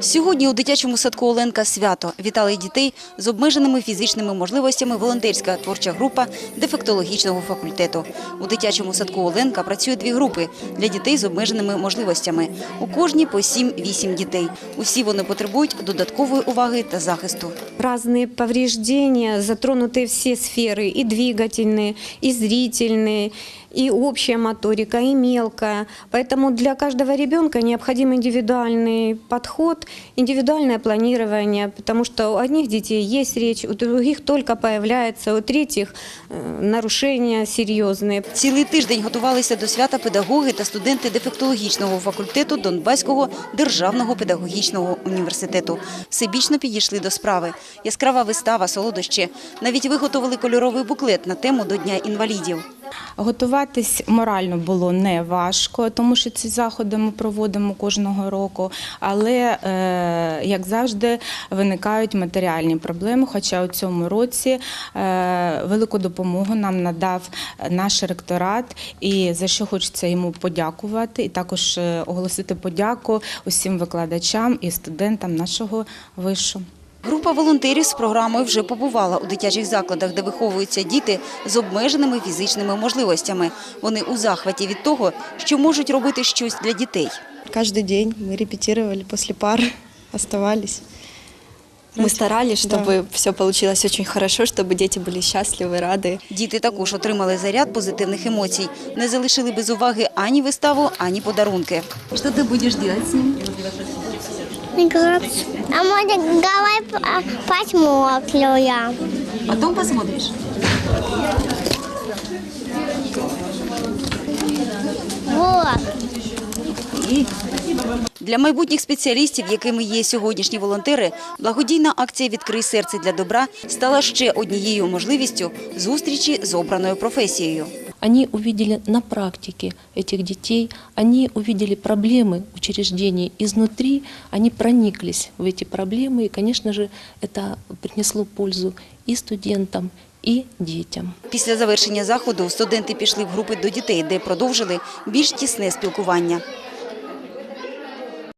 Сьогодні у дитячому садку Оленка свято вітали дітей з обмеженими фізичними можливостями волонтерська творча група дефектологічного факультету. У дитячому садку Оленка працює дві групи для дітей з обмеженими можливостями. У кожній по 7-8 дітей. Усі вони потребують додаткової уваги та захисту. разные повреждения, затронуты все сферы, и двигательные, и зрительные, и общая моторика, и мелкая. Поэтому для каждого ребенка необходим индивидуальный подход, индивидуальное планирование, потому что у одних детей есть речь, у других только появляется, у третьих э, нарушения серьезные. Цілий тиждень готувалися до свята педагоги та студенти дефектологічного факультету Донбаського державного педагогічного університету. Всебічно підійшли до справи. Яскрава вистава, солодощі. Навіть виготовили кольоровий буклет на тему до Дня інвалідів. Готуватись морально було не важко, тому що ці заходи ми проводимо кожного року. Але, е, як завжди, виникають матеріальні проблеми. Хоча у цьому році е, велику допомогу нам надав наш ректорат, і за що хочеться йому подякувати, і також е, оголосити подяку усім викладачам і студентам нашого вишу. Група волонтерів з програмою вже побувала у дитячих закладах, де виховуються діти з обмеженими фізичними можливостями. Вони у захваті від того, що можуть робити щось для дітей. Кожен день ми репетували після пар, оставались. Мы старались, Да. чтобы все получилось очень хорошо, чтобы дети были счастливы, рады. Діти також отримали заряд позитивних емоцій. Не залишили без уваги ані виставу, ані подарунки. Що ти будеш робити з ним? Играть. А может, давай по- посмотрю я. Потом посмотриш. Вот. Для майбутніх спеціалістів, якими є сьогоднішні волонтери, благодійна акція «Відкрий серце для добра» стала ще однією можливістю зустрічі з обраною професією. Они увидели на практике этих детей, они увидели проблемы учреждений изнутри, они прониклись в эти проблемы, и, конечно же, это принесло пользу и студентам, и детям. Після завершення заходу студенти пішли в групи до дітей, де продовжили більш тісне спілкування.